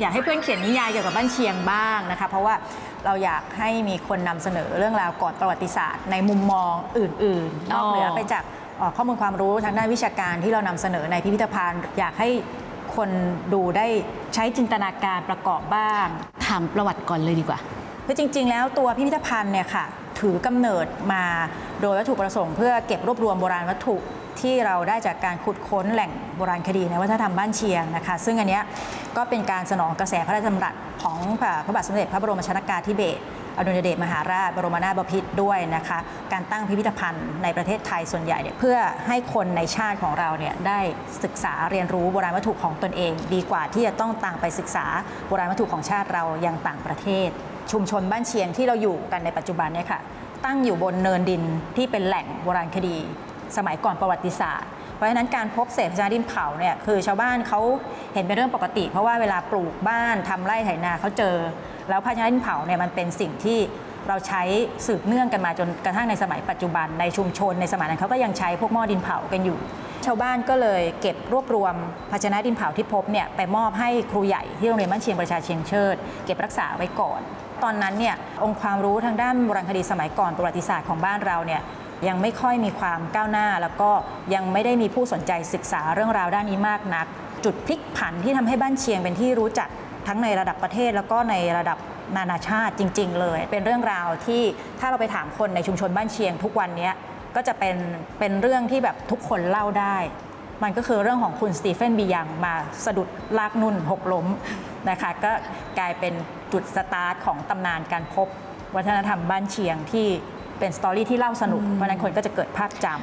อยากให้เพื่อนเขียนนิยายเกี่ยวกับบ้านเชียงบ้างนะคะ เพราะว่าเราอยากให้มีคนนำเสนอเรื่องราวก่อนประวัติศาสตร์ ในมุมมองอื่น ๆ นอกเหนือไปจากเอ่อข้อมูลความรู้ทางด้านวิชาการที่เรานำเสนอในพิพิธภัณฑ์ อยากให้คนดูได้ใช้จินตนาการประกอบบ้างถามประวัติก่อนเลยดีกว่าคือจริง ๆ แล้วตัวพิพิธภัณฑ์เนี่ยค่ะ ถือกำเนิดมาโดยวัตถุประสงค์เพื่อเก็บรวบรวมโบราณวัตถุที่เราได้จากการขุดค้นแหล่งโบราณคดีในวัฒนธรรมบ้านเชียงนะคะ ซึ่งอันนี้ก็เป็นการสนองกระแสพระราชดำรัสของพระบาทสมเด็จพระบรมชนกาธิเบศรอดุลยเดชมหาราชบรมนาถบพิตรด้วยนะคะ การตั้งพิพิธภัณฑ์ในประเทศไทยส่วนใหญ่เนี่ยเพื่อให้คนในชาติของเราเนี่ยได้ศึกษาเรียนรู้โบราณวัตถุของตนเอง ดีกว่าที่จะต้องต่างไปศึกษาโบราณวัตถุของชาติเรายังต่างประเทศ ชุมชนบ้านเชียงที่เราอยู่กันในปัจจุบันเนี่ยค่ะ ตั้งอยู่บนเนินดินที่เป็นแหล่งโบราณคดี สมัยก่อนประวัติศาสตร์ เพราะฉะนั้นการพบเศษพญาดินเผาเนี่ยคือชาวบ้านเขาเห็นเป็นเรื่องปกติ เพราะว่าเวลาปลูกบ้านทำไร่ไถนาเขาเจอ แล้วพญาดินเผาเนี่ยมันเป็นสิ่งที่เราใช้สืบเนื่องกันมาจนกระทั่งในสมัยปัจจุบันในชุมชนในสมัยนั้นเขาก็ยังใช้พวกหม้อดินเผากันอยู่ ชาวบ้านก็เลยเก็บรวบรวมภาชนะดินเผาที่พบเนี่ยไปมอบให้ครูใหญ่ที่โรงเรียนบ้านเชียงประชาเชียงเชิด เก็บรักษาไว้ก่อน ตอนนั้นเนี่ยองค์ความรู้ทางด้านโบราณคดีสมัยก่อนประวัติศาสตร์ของบ้านเราเนี่ยยังไม่ค่อยมีความก้าวหน้า แล้วก็ยังไม่ได้มีผู้สนใจศึกษาเรื่องราวด้านนี้มากนัก จุดพลิกผันที่ทำให้บ้านเชียงเป็นที่รู้จักทั้งในระดับประเทศแล้วก็ในระดับนานาชาติจริง ๆ เลย เป็นเรื่องราวที่ถ้าเราไปถามคนในชุมชนบ้านเชียง ทุกวันนี้ก็จะเป็นเป็นเรื่องที่แบบทุกคนเล่าได้ มันก็คือเรื่องของคุณสตีเฟนบียังมาสะดุดลากนุ่นหกล้มนะคะก็กลายเป็น จุดสตาร์ทของตำนานการพบวัฒนธรรมบ้านเชียงที่เป็นสตอรี่ที่เล่าสนุก เพราะฉะนั้นคนก็จะเกิดภาพจำ